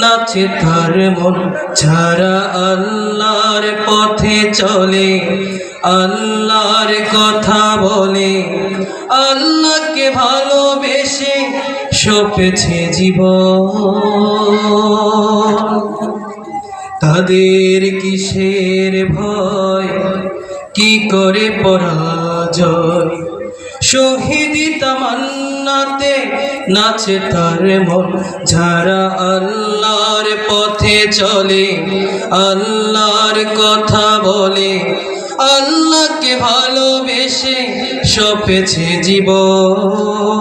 নাচে তার মন ছাড়া আল্লাহর পথে চলে, আল্লাহর কথা বলে। আল্লাহকে ভালোবেসে সপেছে জীবন। তাদের কিসের ভয়? কি করে পরাজয়? শহীদ তামান্নাতে নাচে তার মন। যারা আল্লাহর পথে চলে, আল্লাহর কথা বলে, আল্লাহকে ভালোবেসে সপেছে জীবন।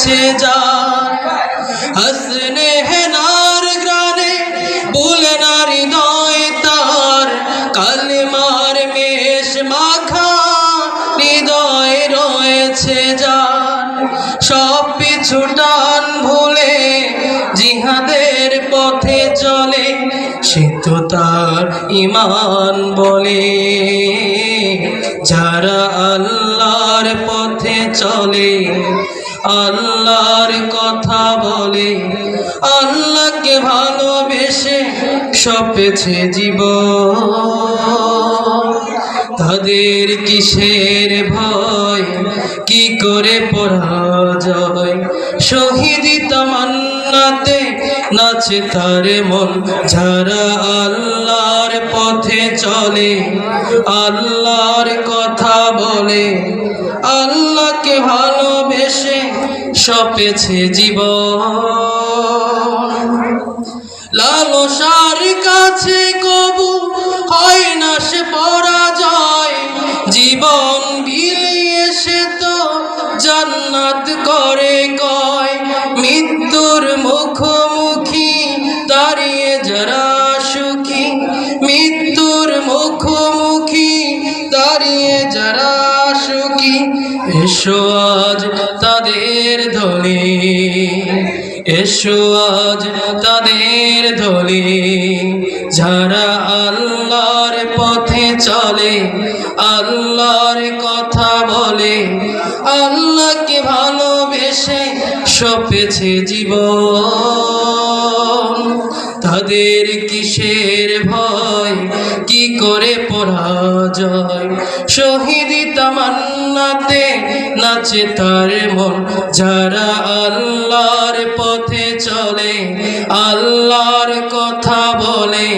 রয়েছে যা। হাসনে হেনার গানে বলে না হৃদয় তার। কালিমার মেষ মাখা, হৃদয় রয়েছে যার সব পিছু টান ভুলে জিহাদের পথে চলে, সে তো তার ইমান বলে। যারা আল্লাহর পথে চলে আল্লাহর কথা বলে, আল্লাহকে ভালোবেসে সপেছে জীবন। তাদের কিসের ভয়, কি করে পড়া পরাজয়? শহীদ তামান্নাতে নাচে তার মন, যারা আল্লাহর পথে চলে, আল্লাহর কথা বলে, আল্লাহকে ভালোবেসে সপেছে জীবন। লালসার কাছে কবু হয় না সে পরাজয়। জীবন বিলিয়ে সে তো জান্নাত করে কয় মৃত্যুর মুখোমুখি এসো আজ তাদের ধনে। এসো আজ তাদের ধরে যারা আল্লাহর পথে চলে, আল্লাহর কথা বলে, আল্লাহকে ভালোবেসে সপেছে জীবন। তাদের কিসের ভয়? করে পরাজয় শহীদ তামান্নাতে নাচে তার মন। যারা আল্লাহর পথে চলে, আল্লাহর কথা বলে,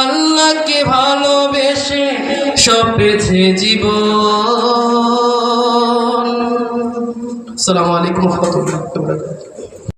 আল্লাহকে ভালোবেসে সপেছে জীবন। আসসালামু আলাইকুম রহমতুল্লাহ